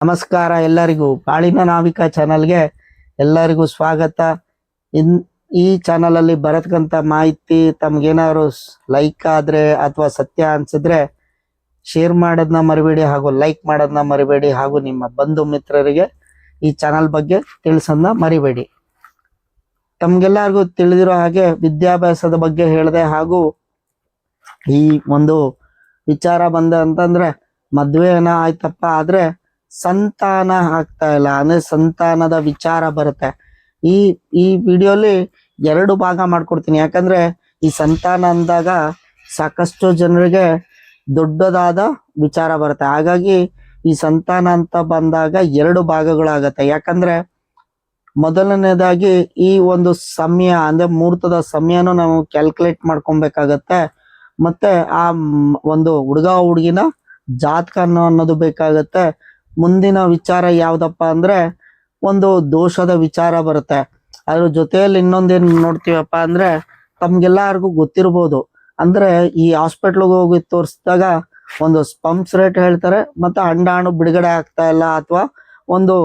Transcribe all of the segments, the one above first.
ನಮಸ್ಕಾರ ಎಲ್ಲರಿಗೂ. ಬಾಳಿನ ನಾವಿಕ ಚಾನಲ್ಗೆ ಎಲ್ಲರಿಗೂ ಸ್ವಾಗತ. ಇನ್ ಈ ಚಾನಲ್ ಅಲ್ಲಿ ಬರತಕ್ಕಂತ ಮಾಹಿತಿ ತಮ್ಗೇನಾದ್ರು ಲೈಕ್ ಆದ್ರೆ ಅಥವಾ ಸತ್ಯ ಅನ್ಸಿದ್ರೆ ಶೇರ್ ಮಾಡೋದನ್ನ ಮರಿಬೇಡಿ ಹಾಗೂ ಲೈಕ್ ಮಾಡೋದನ್ನ ಮರಿಬೇಡಿ ಹಾಗೂ ನಿಮ್ಮ ಬಂಧು ಮಿತ್ರರಿಗೆ ಈ ಚಾನಲ್ ಬಗ್ಗೆ ತಿಳಿಸೋದನ್ನ ಮರಿಬೇಡಿ. ತಮ್ಗೆಲ್ಲರಿಗೂ ತಿಳಿದಿರೋ ಹಾಗೆ ವಿದ್ಯಾಭ್ಯಾಸದ ಬಗ್ಗೆ ಹೇಳಿದೆ ಹಾಗೂ ಈ ಒಂದು ವಿಚಾರ ಬಂದ ಅಂತಂದ್ರೆ ಏನೋ ಆಯ್ತಪ್ಪ ಆದ್ರೆ ಸಂತಾನ ಆಗ್ತಾ ಇಲ್ಲ. ಅಂದ್ರೆ ಸಂತಾನದ ವಿಚಾರ ಬರುತ್ತೆ. ಈ ಈ ವಿಡಿಯೋಲಿ ಎರಡು ಭಾಗ ಮಾಡ್ಕೊಡ್ತೀನಿ. ಯಾಕಂದ್ರೆ ಈ ಸಂತಾನ ಅಂದಾಗ ಸಾಕಷ್ಟು ಜನರಿಗೆ ದೊಡ್ಡದಾದ ವಿಚಾರ ಬರುತ್ತೆ. ಹಾಗಾಗಿ ಈ ಸಂತಾನ ಅಂತ ಬಂದಾಗ ಎರಡು ಭಾಗಗಳಾಗತ್ತೆ. ಯಾಕಂದ್ರೆ ಮೊದಲನೇದಾಗಿ ಈ ಒಂದು ಸಮಯ, ಅಂದ್ರೆ ಮುಹೂರ್ತದ ಸಮಯನೂ ನಾವು ಕ್ಯಾಲ್ಕುಲೇಟ್ ಮಾಡ್ಕೊಬೇಕಾಗತ್ತೆ. ಮತ್ತೆ ಆ ಒಂದು ಹುಡುಗ ಹುಡುಗಿನ ಜಾತಕ ಅನ್ನೋ ಅನ್ನೋದು ಬೇಕಾಗತ್ತೆ. ಮುಂದಿನ ವಿಚಾರ ಯಾವುದಪ್ಪ ಅಂದ್ರೆ ಒಂದು ದೋಷದ ವಿಚಾರ ಬರುತ್ತೆ. ಅದ್ರ ಜೊತೆಯಲ್ಲಿ ಇನ್ನೊಂದೇನ್ ನೋಡ್ತೀವಪ್ಪ ಅಂದ್ರೆ ತಮಗೆಲ್ಲರಿಗೂ ಗೊತ್ತಿರ್ಬೋದು. ಅಂದ್ರೆ ಈ ಹಾಸ್ಪಿಟ್ಲಿಗೆ ಹೋಗಿ ತೋರಿಸಿದಾಗ ಒಂದು ಸ್ಪಂಪ್ಸ್ ರೇಟ್ ಹೇಳ್ತಾರೆ ಮತ್ತೆ ಅಂಡಾಣು ಬಿಡುಗಡೆ ಆಗ್ತಾ ಇಲ್ಲ ಅಥವಾ ಒಂದು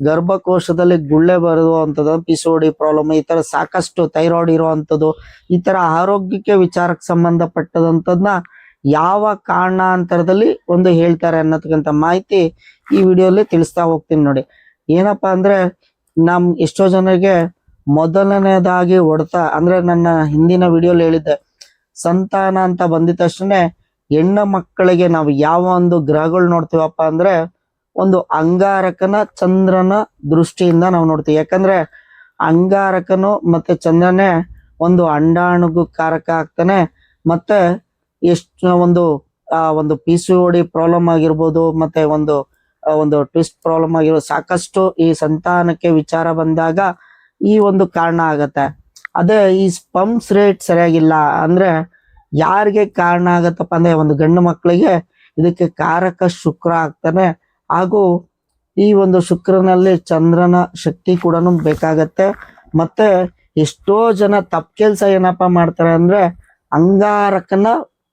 ಗರ್ಭಕೋಶದಲ್ಲಿ ಗುಳ್ಳೆ ಬರುವಂಥದ್ದು ಪಿಸೋಡಿ ಪ್ರಾಬ್ಲಮ್ ಈ ತರ ಸಾಕಷ್ಟು ಥೈರಾಯ್ಡ್ ಇರುವಂಥದ್ದು, ಈ ತರ ಆರೋಗ್ಯಕ್ಕೆ ವಿಚಾರಕ್ಕೆ ಸಂಬಂಧಪಟ್ಟದಂತದ್ನ ಯಾವ ಕಾರಣಾಂತರದಲ್ಲಿ ಒಂದು ಹೇಳ್ತಾರೆ ಅನ್ನೋದಕ್ಕಂತ ಮಾಹಿತಿ ಈ ವಿಡಿಯೋಲಿ ತಿಳಿಸ್ತಾ ಹೋಗ್ತೀನಿ ನೋಡಿ. ಏನಪ್ಪಾ ಅಂದ್ರೆ ನಮ್ ಎಷ್ಟೋ ಜನರಿಗೆ ಮೊದಲನೇದಾಗಿ ಹೊಡೆತ, ಅಂದ್ರೆ ನನ್ನ ಹಿಂದಿನ ವಿಡಿಯೋಲಿ ಹೇಳಿದ್ದೆ, ಸಂತಾನ ಅಂತ ಬಂದಿದ ತಕ್ಷಣ ಹೆಣ್ಣ ಮಕ್ಕಳಿಗೆ ನಾವು ಯಾವ ಒಂದು ಗ್ರಹಗಳು ನೋಡ್ತೀವಪ್ಪ ಅಂದ್ರೆ ಒಂದು ಅಂಗಾರಕನ ಚಂದ್ರನ ದೃಷ್ಟಿಯಿಂದ ನಾವು ನೋಡ್ತೀವಿ. ಯಾಕಂದ್ರೆ ಅಂಗಾರಕನು ಮತ್ತೆ ಚಂದ್ರನೇ ಒಂದು ಅಂಡಾಣುಗು ಕಾರಕ ಆಗ್ತಾನೆ, ಮತ್ತೆ ಎಷ್ಟು ಒಂದು, ಆ, ಒಂದು ಪಿ ಸಿ ಡಿ ಪ್ರಾಬ್ಲಮ್ ಆಗಿರ್ಬೋದು, ಮತ್ತೆ ಒಂದು ಒಂದು ಟ್ವಿಸ್ಟ್ ಪ್ರಾಬ್ಲಮ್ ಆಗಿರೋ, ಸಾಕಷ್ಟು ಈ ಸಂತಾನಕ್ಕೆ ವಿಚಾರ ಬಂದಾಗ ಈ ಒಂದು ಕಾರಣ ಆಗತ್ತೆ. ಅದೇ ಈ ಸ್ಪಂಪ್ಸ್ ರೇಟ್ ಸರಿಯಾಗಿಲ್ಲ ಅಂದ್ರೆ ಯಾರಿಗೆ ಕಾರಣ ಆಗತ್ತಪ್ಪ ಅಂದ್ರೆ ಒಂದು ಗಂಡು ಮಕ್ಕಳಿಗೆ ಇದಕ್ಕೆ ಕಾರಕ ಶುಕ್ರ ಆಗ್ತಾನೆ. ಹಾಗೂ ಈ ಒಂದು ಶುಕ್ರನಲ್ಲಿ ಚಂದ್ರನ ಶಕ್ತಿ ಕೂಡ ಬೇಕಾಗತ್ತೆ. ಮತ್ತೆ ಎಷ್ಟೋ ಜನ ತಪ್ಪು ಕೆಲಸ ಏನಪ್ಪಾ ಮಾಡ್ತಾರೆ ಅಂದ್ರೆ ಅಂಗಾರಕನ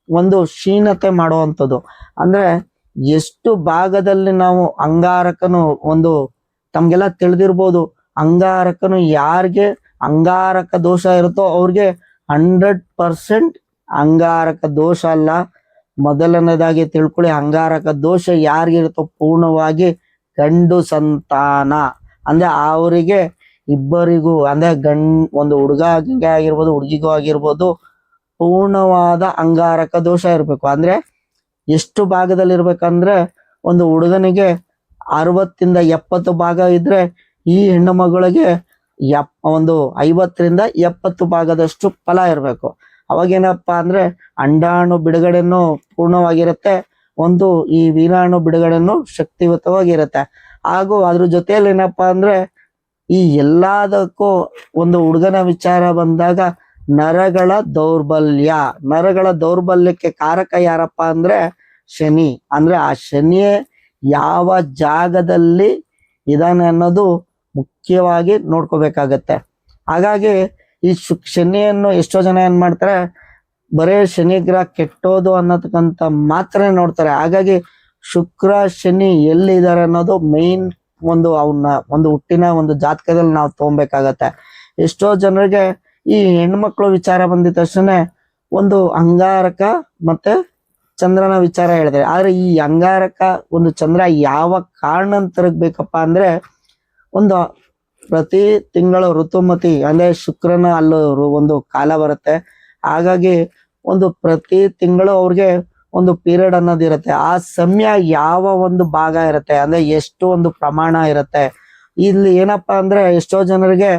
ಒಂದು ಕ್ಷೀಣತೆ ಮಾಡುವಂಥದ್ದು. ಅಂದ್ರೆ ಎಷ್ಟು ಭಾಗದಲ್ಲಿ ನಾವು ಅಂಗಾರಕನು ಒಂದು ತಮ್ಗೆಲ್ಲ ತಿಳಿದಿರ್ಬೋದು, ಅಂಗಾರಕನು ಯಾರಿಗೆ ಅಂಗಾರಕ ದೋಷ ಇರುತ್ತೋ ಅವ್ರಿಗೆ ಹಂಡ್ರೆಡ್ ಪರ್ಸೆಂಟ್ ಅಂಗಾರಕ ದೋಷ ಅಲ್ಲ. ಮೊದಲನೇದಾಗಿ ತಿಳ್ಕೊಳ್ಳಿ, ಅಂಗಾರಕ ದೋಷ ಯಾರಿಗಿರುತ್ತೋ ಪೂರ್ಣವಾಗಿ ಗಂಡು ಸಂತಾನ. ಅಂದ್ರೆ ಅವರಿಗೆ ಇಬ್ಬರಿಗೂ, ಅಂದ್ರೆ ಗಂಡ್, ಒಂದು ಹುಡುಗ ಆಗಿರ್ಬೋದು, ಹುಡುಗಿಗೂ ಆಗಿರ್ಬೋದು ಪೂರ್ಣವಾದ ಅಂಗಾರಕ ದೋಷ ಇರಬೇಕು. ಅಂದ್ರೆ ಎಷ್ಟು ಭಾಗದಲ್ಲಿ ಇರ್ಬೇಕಂದ್ರೆ ಒಂದು ಹುಡುಗನಿಗೆ ಅರವತ್ತಿಂದ ಎಪ್ಪತ್ತು ಭಾಗ ಇದ್ರೆ ಈ ಹೆಣ್ಣು ಮಗಳಿಗೆ ಎಪ್, ಒಂದು ಐವತ್ತರಿಂದ ಎಪ್ಪತ್ತು ಭಾಗದಷ್ಟು ಫಲ ಇರಬೇಕು. ಅವಾಗೇನಪ್ಪ ಅಂದ್ರೆ ಅಂಡಾಣು ಬಿಡುಗಡೆನೂ ಪೂರ್ಣವಾಗಿರುತ್ತೆ. ಒಂದು ಈ ವೀರಾಣು ಬಿಡುಗಡೆನೂ ಶಕ್ತಿಯುತವಾಗಿರುತ್ತೆ. ಹಾಗೂ ಅದ್ರ ಜೊತೆಯಲ್ಲಿ ಏನಪ್ಪಾ ಅಂದ್ರೆ ಈ ಎಲ್ಲದಕ್ಕೂ ಒಂದು ಹುಡುಗನ ವಿಚಾರ ಬಂದಾಗ ನರಗಳ ದೌರ್ಬಲ್ಯ. ನರಗಳ ದೌರ್ಬಲ್ಯಕ್ಕೆ ಕಾರಕ ಯಾರಪ್ಪ ಅಂದ್ರೆ ಶನಿ. ಅಂದ್ರೆ ಆ ಶನಿಯೇ ಯಾವ ಜಾಗದಲ್ಲಿ ಇದಾನೆ ಅನ್ನೋದು ಮುಖ್ಯವಾಗಿ ನೋಡ್ಕೋಬೇಕಾಗತ್ತೆ. ಹಾಗಾಗಿ ಈ ಶನಿಯನ್ನು ಎಷ್ಟೋ ಜನ ಏನ್ ಮಾಡ್ತಾರೆ, ಬರೇ ಶನಿ ಗ್ರಹ ಕೆಟ್ಟೋದು ಅನ್ನೋದಕ್ಕಂತ ಮಾತ್ರ ನೋಡ್ತಾರೆ. ಹಾಗಾಗಿ ಶುಕ್ರ, ಶನಿ ಎಲ್ಲಿದ್ದಾರೆ ಅನ್ನೋದು ಮೇನ್ ಒಂದು ಅವನ್ನ ಒಂದು ಹುಟ್ಟಿನ ಒಂದು ಜಾತಕದಲ್ಲಿ ನಾವು ತಗೊಬೇಕಾಗತ್ತೆ. ಎಷ್ಟೋ ಜನರಿಗೆ ಈ ಹೆಣ್ಮಕ್ಳು ವಿಚಾರ ಬಂದಿದ ತಕ್ಷಣ ಒಂದು ಅಂಗಾರಕ ಮತ್ತೆ ಚಂದ್ರನ ವಿಚಾರ ಹೇಳಿದ್ರೆ ಆದ್ರೆ ಈ ಅಂಗಾರಕ ಒಂದು ಚಂದ್ರ ಯಾವ ಕಾರಣಂತರಕ್ಕೆ ಬೇಕಪ್ಪ ಅಂದ್ರೆ ಒಂದು ಪ್ರತಿ ತಿಂಗಳು ಋತುಮತಿ ಅಂದ್ರೆ ಶುಕ್ರನ ಅಲ್ಲೂ ಒಂದು ಕಾಲ ಬರುತ್ತೆ. ಹಾಗಾಗಿ ಒಂದು ಪ್ರತಿ ತಿಂಗಳು ಅವ್ರಿಗೆ ಒಂದು ಪೀರಿಯಡ್ ಅನ್ನೋದು ಇರುತ್ತೆ. ಆ ಸಮಯ ಯಾವ ಒಂದು ಭಾಗ ಇರುತ್ತೆ ಅಂದ್ರೆ ಎಷ್ಟು ಒಂದು ಪ್ರಮಾಣ ಇರುತ್ತೆ. ಇಲ್ಲಿ ಏನಪ್ಪಾ ಅಂದ್ರೆ ಎಷ್ಟೋ ಜನರಿಗೆ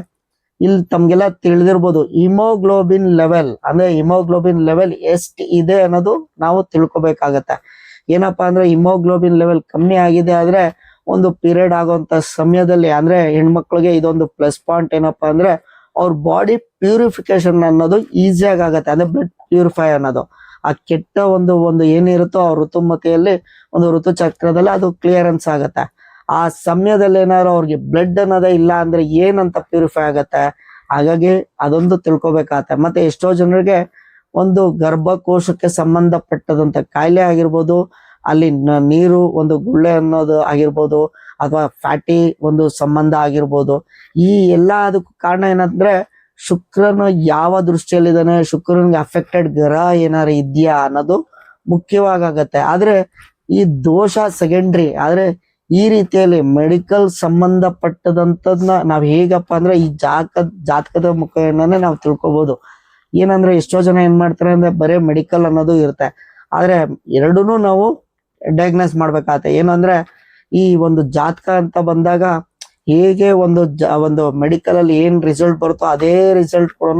ಇಲ್ಲಿ ತಮ್ಗೆಲ್ಲ ತಿಳಿದಿರ್ಬೋದು ಹಿಮೋಗ್ಲೋಬಿನ್ ಲೆವೆಲ್, ಅಂದ್ರೆ ಹಿಮೋಗ್ಲೋಬಿನ್ ಲೆವೆಲ್ ಎಷ್ಟು ಇದೆ ಅನ್ನೋದು ನಾವು ತಿಳ್ಕೊಬೇಕಾಗತ್ತೆ. ಏನಪ್ಪಾ ಅಂದ್ರೆ ಹಿಮೋಗ್ಲೋಬಿನ್ ಲೆವೆಲ್ ಕಮ್ಮಿ ಆಗಿದೆ ಆದ್ರೆ ಒಂದು ಪೀರಿಯಡ್ ಆಗುವಂತ ಸಮಯದಲ್ಲಿ, ಅಂದ್ರೆ ಹೆಣ್ಮಕ್ಳಿಗೆ ಇದೊಂದು ಪ್ಲಸ್ ಪಾಯಿಂಟ್ ಏನಪ್ಪಾ ಅಂದ್ರೆ ಅವ್ರ ಬಾಡಿ ಪ್ಯೂರಿಫಿಕೇಶನ್ ಅನ್ನೋದು ಈಸಿಯಾಗಿ ಆಗತ್ತೆ ಅಂದ್ರೆ ಬ್ಲಡ್ ಪ್ಯೂರಿಫೈ ಅನ್ನೋದು. ಆ ಕೆಟ್ಟ ಒಂದು ಒಂದು ಏನಿರುತ್ತೋ ಆ ಋತುಮತಿಯಲ್ಲಿ ಒಂದು ಋತು ಚಕ್ರದಲ್ಲಿ ಅದು ಕ್ಲಿಯರೆನ್ಸ್ ಆಗತ್ತೆ. ಆ ಸಮಯದಲ್ಲಿ ಏನಾದ್ರು ಅವ್ರಿಗೆ ಬ್ಲಡ್ ಅನ್ನೋದೇ ಇಲ್ಲ ಅಂದ್ರೆ ಏನಂತ ಪ್ಯೂರಿಫೈ ಆಗತ್ತೆ? ಹಾಗಾಗಿ ಅದೊಂದು ತಿಳ್ಕೊಬೇಕಾಗತ್ತೆ. ಮತ್ತೆ ಎಷ್ಟೋ ಜನರಿಗೆ ಒಂದು ಗರ್ಭಕೋಶಕ್ಕೆ ಸಂಬಂಧಪಟ್ಟದಂತ ಕಾಯಿಲೆ ಆಗಿರ್ಬೋದು, ಅಲ್ಲಿ ನೀರು, ಒಂದು ಗುಳ್ಳೆ ಅನ್ನೋದು ಆಗಿರ್ಬೋದು, ಅಥವಾ ಫ್ಯಾಟಿ ಒಂದು ಸಂಬಂಧ ಆಗಿರ್ಬೋದು, ಈ ಎಲ್ಲ ಅದಕ್ಕೂ ಕಾರಣ ಏನಂದ್ರೆ ಶುಕ್ರನು ಯಾವ ದೃಷ್ಟಿಯಲ್ಲಿದ್ದಾನೆ, ಶುಕ್ರನಿಗೆ ಅಫೆಕ್ಟೆಡ್ ಗ್ರಹ ಏನಾರು ಇದೆಯಾ ಅನ್ನೋದು ಮುಖ್ಯವಾಗತ್ತೆ. ಆದ್ರೆ ಈ ದೋಷ ಸೆಕೆಂಡ್ರಿ ಆದ್ರೆ ಈ ರೀತಿಯಲ್ಲಿ ಮೆಡಿಕಲ್ ಸಂಬಂಧಪಟ್ಟದಂತದ್ನ ನಾವ್ ಹೇಗಪ್ಪ ಅಂದ್ರೆ ಈ ಜಾತಕ ಜಾತಕದ ಮುಖೇನನೇ ನಾವು ತಿಳ್ಕೊಬಹುದು ಏನಂದ್ರೆ ಎಷ್ಟೋ ಜನ ಏನ್ ಮಾಡ್ತಾರೆ ಅಂದ್ರೆ ಬರೇ ಮೆಡಿಕಲ್ ಅನ್ನೋದು ಇರುತ್ತೆ. ಆದ್ರೆ ಎರಡೂನು ನಾವು ಡಯಾಗ್ನೈಸ್ ಮಾಡ್ಬೇಕಾಗತ್ತೆ. ಏನಂದ್ರೆ ಈ ಒಂದು ಜಾತಕ ಅಂತ ಬಂದಾಗ ಹೇಗೆ ಒಂದು ಒಂದು ಮೆಡಿಕಲ್ ಅಲ್ಲಿ ಏನ್ ರಿಸಲ್ಟ್ ಬರುತ್ತೋ ಅದೇ ರಿಸಲ್ಟ್ ಕೂಡ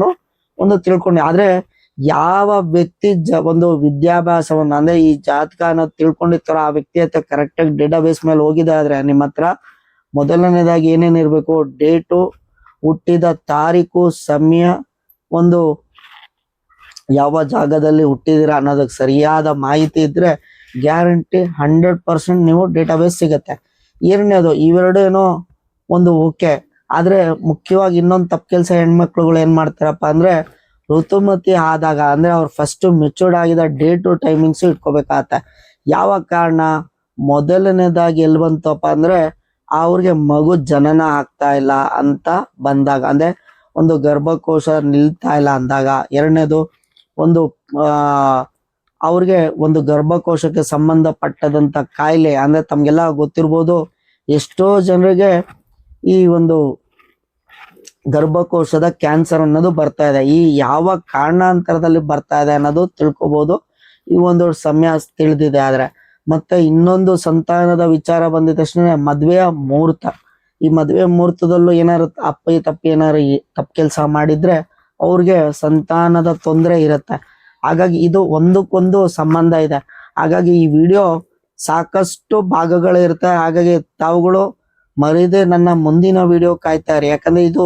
ಒಂದು ತಿಳ್ಕೊಂಡು. ಆದ್ರೆ ಯಾವ ವ್ಯಕ್ತಿ ಜ, ಒಂದು ವಿದ್ಯಾಭ್ಯಾಸವನ್ನ, ಅಂದ್ರೆ ಈ ಜಾತಕ ಅನ್ನೋದು ತಿಳ್ಕೊಂಡಿರ್ತಾರೋ ಆ ವ್ಯಕ್ತಿ ಹತ್ರ ಕರೆಕ್ಟ್ ಆಗಿ ಡೇಟಾ ಬೇಸ್ ಮೇಲೆ ಹೋಗಿದೆ ಆದ್ರೆ ನಿಮ್ಮ ಹತ್ರ ಮೊದಲನೇದಾಗಿ ಏನೇನ್ ಇರಬೇಕು? ಡೇಟು ಹುಟ್ಟಿದ ತಾರೀಕು, ಸಮಯ, ಒಂದು ಯಾವ ಜಾಗದಲ್ಲಿ ಹುಟ್ಟಿದಿರ ಅನ್ನೋದಕ್ಕೆ ಸರಿಯಾದ ಮಾಹಿತಿ ಇದ್ರೆ ಗ್ಯಾರಂಟಿ ಹಂಡ್ರೆಡ್ ಪರ್ಸೆಂಟ್ ನೀವು ಡೇಟಾಬೇಸ್ ಸಿಗತ್ತೆ. ಎರಡನೇದು, ಇವೆರಡು ಏನೋ ಒಂದು ಓಕೆ ಆದ್ರೆ ಮುಖ್ಯವಾಗಿ ಇನ್ನೊಂದು ತಪ್ಪು ಕೆಲಸ ಹೆಣ್ಮಕ್ಳುಗಳು ಏನ್ ಮಾಡ್ತಾರಪ್ಪ ಅಂದ್ರೆ ಋತುಮತಿ ಆದಾಗ, ಅಂದ್ರೆ ಅವ್ರು ಫಸ್ಟ್ ಮೆಚೂರ್ಡ್ ಆಗಿದ ಡೇಟು ಟೈಮಿಂಗ್ಸ್ ಇಟ್ಕೋಬೇಕಾಗತ್ತೆ. ಯಾವ ಕಾರಣ? ಮೊದಲನೇದಾಗಿ ಎಲ್ಲಿ ಬಂತಪ್ಪ ಅಂದ್ರೆ, ಅವ್ರಿಗೆ ಮಗು ಜನನ ಆಗ್ತಾ ಇಲ್ಲ ಅಂತ ಬಂದಾಗ, ಅಂದ್ರೆ ಒಂದು ಗರ್ಭಕೋಶ ನಿಲ್ತಾ ಇಲ್ಲ ಅಂದಾಗ. ಎರಡನೇದು, ಒಂದು, ಆ, ಅವ್ರಿಗೆ ಒಂದು ಗರ್ಭಕೋಶಕ್ಕೆ ಸಂಬಂಧಪಟ್ಟದಂತ ಕಾಯಿಲೆ, ಅಂದ್ರೆ ತಮ್ಗೆಲ್ಲ ಗೊತ್ತಿರ್ಬೋದು, ಎಷ್ಟೋ ಜನರಿಗೆ ಈ ಒಂದು ಗರ್ಭಕೋಶದ ಕ್ಯಾನ್ಸರ್ ಅನ್ನೋದು ಬರ್ತಾ ಇದೆ. ಈ ಯಾವ ಕಾರಣಾಂತರದಲ್ಲಿ ಬರ್ತಾ ಇದೆ ಅನ್ನೋದು ತಿಳ್ಕೊಬಹುದು ಈ ಒಂದು ಸಮಯ ತಿಳಿದಿದೆ ಆದ್ರೆ. ಮತ್ತೆ ಇನ್ನೊಂದು ಸಂತಾನದ ವಿಚಾರ ಬಂದಿದ ತಕ್ಷಣ ಮದುವೆಯ ಮುಹೂರ್ತ. ಈ ಮದುವೆ ಮುಹೂರ್ತದಲ್ಲೂ ಏನಾರು ಅಪ್ಪಿ ತಪ್ಪಿ ಏನಾರು ತಪ್ಪು ಕೆಲಸ ಮಾಡಿದ್ರೆ ಅವ್ರಿಗೆ ಸಂತಾನದ ತೊಂದರೆ ಇರುತ್ತೆ. ಹಾಗಾಗಿ ಇದು ಒಂದಕ್ಕೊಂದು ಸಂಬಂಧ ಇದೆ. ಹಾಗಾಗಿ ಈ ವಿಡಿಯೋ ಸಾಕಷ್ಟು ಭಾಗಗಳು ಇರುತ್ತೆ ಹಾಗಾಗಿ ತಾವುಗಳು ಮರೀದೆ ನನ್ನ ಮುಂದಿನ ವಿಡಿಯೋ ಕಾಯ್ತಾ ಇರಿ. ಯಾಕಂದ್ರೆ ಇದು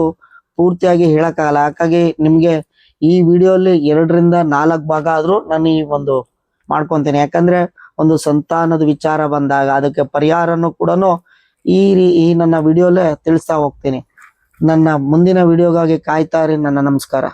ಪೂರ್ತಿಯಾಗಿ ಹೇಳಕ್ಕಾಗಲ್ಲ. ಹಾಗಾಗಿ ನಿಮ್ಗೆ ಈ ವಿಡಿಯೋಲಿ ಎರಡರಿಂದ ನಾಲ್ಕು ಭಾಗ ಆದ್ರೂ ನಾನು ಈ ಒಂದು ಮಾಡ್ಕೊಂತೇನೆ. ಯಾಕಂದ್ರೆ ಒಂದು ಸಂತಾನದ ವಿಚಾರ ಬಂದಾಗ ಅದಕ್ಕೆ ಪರಿಹಾರನು ಕೂಡ ಈ ರೀ- ಈ ನನ್ನ ವಿಡಿಯೋಲೇ ತಿಳಿಸ್ತಾ ಹೋಗ್ತೀನಿ. ನನ್ನ ಮುಂದಿನ ವಿಡಿಯೋಗಾಗಿ ಕಾಯ್ತಾ ನನ್ನ ನಮಸ್ಕಾರ.